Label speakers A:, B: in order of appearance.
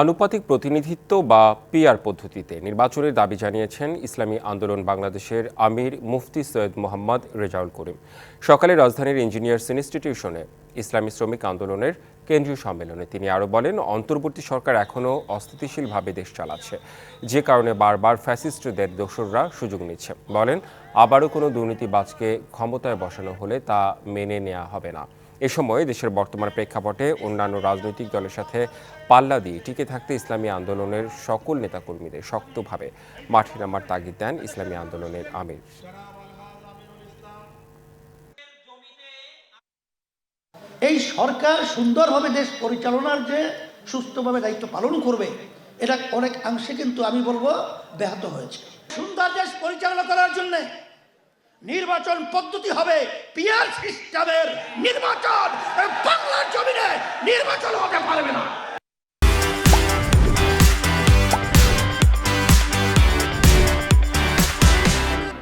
A: আনুপাতিক প্রতিনিধিত্ব বা পিআর পদ্ধতিতে নির্বাচনের দাবি জানিয়েছেন ইসলামী আন্দোলন বাংলাদেশের আমির মুফতি সৈয়দ মোহাম্মদ রেজাউল করিম। সকালে রাজধানীর ইঞ্জিনিয়ার্স ইনস্টিটিউশনে ইসলামী শ্রমিক আন্দোলনের কেন্দ্রীয় সম্মেলনে তিনি আরও বলেন, অন্তর্বর্তী সরকার এখনও অস্থিতিশীলভাবে দেশ চালাচ্ছে। যে কারণে বারবার ফ্যাসিস্টদের দোসররা সুযোগ নিচ্ছে। বলেন, আবারও কোনো দুর্নীতিবাজকে ক্ষমতায় বসানো হলে তা মেনে নেওয়া হবে না। এ সময় দেশের বর্তমান প্রেক্ষাপটে অন্যান্য রাজনৈতিক দলের সাথে পাল্লা দিয়ে টিকে থাকতে ইসলামী আন্দোলনের সকল নেতাকর্মীদের শক্তভাবে মাঠে নামার তাগিদ দেন ইসলামী আন্দোলনের আমির।
B: এই সরকার সুন্দরভাবে দেশ পরিচালনার যে সুস্থভাবে দায়িত্ব পালন করবে, এটা অনেক অংশে কিন্তু আমি বলব ব্যাহত হয়েছে। সুন্দর দেশ পরিচালনা করার জন্য নির্বাচন পদ্ধতি হবে, পিয়ার সিস্টেমের নির্বাচন নির্বাচন হতে পারবে না।